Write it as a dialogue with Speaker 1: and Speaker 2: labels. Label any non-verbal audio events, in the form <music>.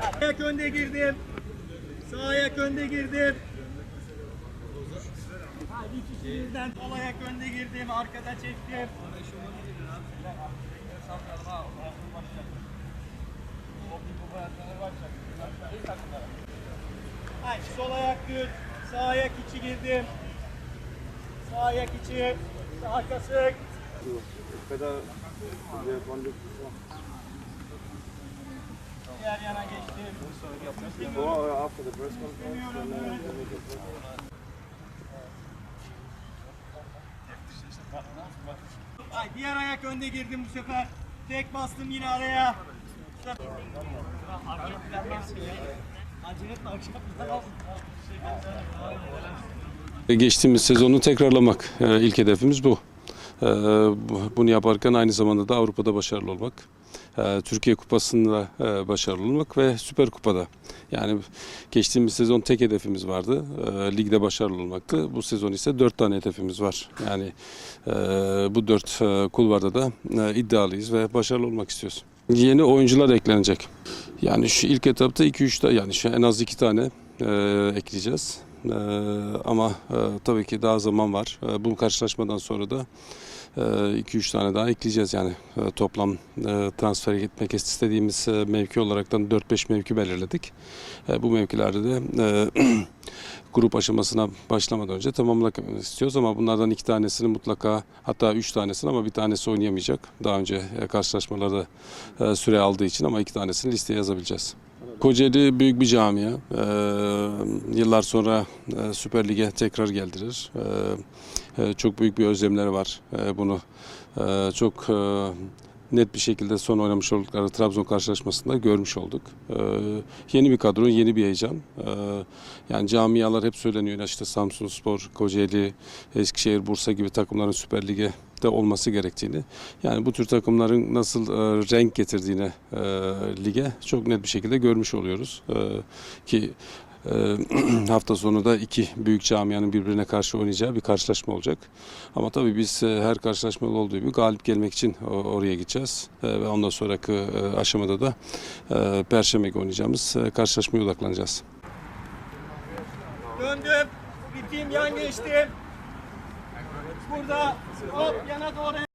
Speaker 1: Ayak önde girdim. Sağ ayak önde girdim. Hadi iki kişi birden sol ayak önde girdim. Arkada çektim. Hayır, sol ayak düz. Sağ ayak içi girdim. Sağ ayak içi. Sağ kasık. Diğer yana geçtim. Ay, diğer ayak önde girdim bu sefer. Tek bastım yine araya.
Speaker 2: Geçtiğimiz sezonu tekrarlamak e, ilk hedefimiz bu. E, bu- Bunu yaparken aynı zamanda da Avrupa'da başarılı olmak, e, Türkiye Kupası'nda e, başarılı olmak ve Süper Kupa'da. Yani geçtiğimiz sezon tek hedefimiz vardı, e, ligde başarılı olmaktı. Bu sezon ise dört tane hedefimiz var. Yani e, bu dört kulvarda da iddialıyız ve başarılı olmak istiyoruz. Yeni oyuncular eklenecek. Yani şu ilk etapta 2-3 tane yani şu en az 2 tane ekleyeceğiz. E, ama e, tabii ki daha zaman var. E, bu karşılaşmadan sonra da 2-3 tane daha ekleyeceğiz yani E, toplam e, transfere gitmek istediğimiz e, mevki olaraktan 4-5 mevki belirledik. E, bu mevkilerde de e, <clears throat> grup aşamasına başlamadan önce tamamlamak istiyoruz ama bunlardan iki tanesini mutlaka hatta üç tanesini ama bir tanesi oynayamayacak. Daha önce karşılaşmalarda süre aldığı için ama iki tanesini listeye yazabileceğiz. Kocaeli büyük bir camia. Ee, yıllar sonra Süper Lig'e tekrar geldirir. Ee, çok büyük bir özlemleri var. Ee, bunu e, çok e, net bir şekilde son oynamış oldukları Trabzon karşılaşmasında görmüş olduk. Yeni bir kadro, yeni bir heyecan. Yani camialar hep söyleniyor. İşte Samsun Spor, Kocaeli, Eskişehir, Bursa gibi takımların Süper Lig'e de olması gerektiğini yani bu tür takımların nasıl e, renk getirdiğini e, lige çok net bir şekilde görmüş oluyoruz. E, ki e, <clears throat> hafta sonu da iki büyük camianın birbirine karşı oynayacağı bir karşılaşma olacak. Ama tabii biz e, her karşılaşmada olduğu gibi galip gelmek için oraya gideceğiz. E, ve ondan sonraki e, aşamada da Perşembe oynayacağımız karşılaşmaya odaklanacağız.
Speaker 1: Döndüm. Biteyim yan geçtim. Burada hop yana doğru